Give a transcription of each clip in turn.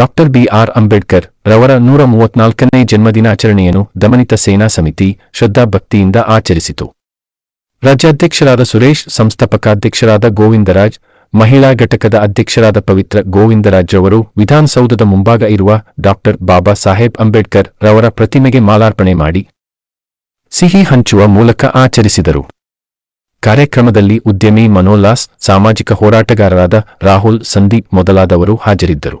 Doctor B R Ambedkar ರವರ ನೂರ ಮೂವತ್ನಾಲ್ಕನೇ ಜನ್ಮದಿನಾಚರಣೆಯನ್ನು ದಮನಿತ ಸೇನಾ ಸಮಿತಿ ಶ್ರದ್ಧಾಭಕ್ತಿಯಿಂದ ಆಚರಿಸಿತು. ರಾಜ್ಯಾಧ್ಯಕ್ಷರಾದ ಸುರೇಶ್, ಸಂಸ್ಥಾಪಕಾಧ್ಯಕ್ಷರಾದ ಗೋವಿಂದರಾಜ್, ಮಹಿಳಾ ಘಟಕದ ಅಧ್ಯಕ್ಷರಾದ ಪವಿತ್ರ ಗೋವಿಂದರಾಜ್ ಅವರು ವಿಧಾನಸೌಧದ ಮುಂಭಾಗ ಇರುವ ಡಾಕ್ಟರ್ ಬಾಬಾ ಸಾಹೇಬ್ ಅಂಬೇಡ್ಕರ್ ರವರ ಪ್ರತಿಮೆಗೆ ಮಾಲಾರ್ಪಣೆ ಮಾಡಿ ಸಿಹಿ ಹಂಚುವ ಮೂಲಕ ಆಚರಿಸಿದರು. ಕಾರ್ಯಕ್ರಮದಲ್ಲಿ ಉದ್ಯಮಿ ಮನೋಲ್ಲಾಸ್, ಸಾಮಾಜಿಕ ಹೋರಾಟಗಾರರಾದ ರಾಹುಲ್, ಸಂದೀಪ್ ಮೊದಲಾದವರು ಹಾಜರಿದ್ದರು.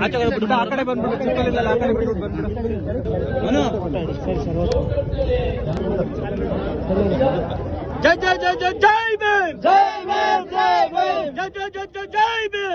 ಆ ಕಡೆ ಬಂದ್ಬಿಡು ಚಿಕ್ಕಲ್ಲಿಂದಲ್ಲ ಆ ಕಡೆ ಬಿಟ್ಬಿಟ್ಟು ಬಂದ್ಬಿಡು ಜೈ ಜೈ ಜೈ ಜೈ ಜೈ ಭೀಮ್ ಭೀಮ್ ಜೈ ಜೈ ಜೈ ಜೈ ಜೈ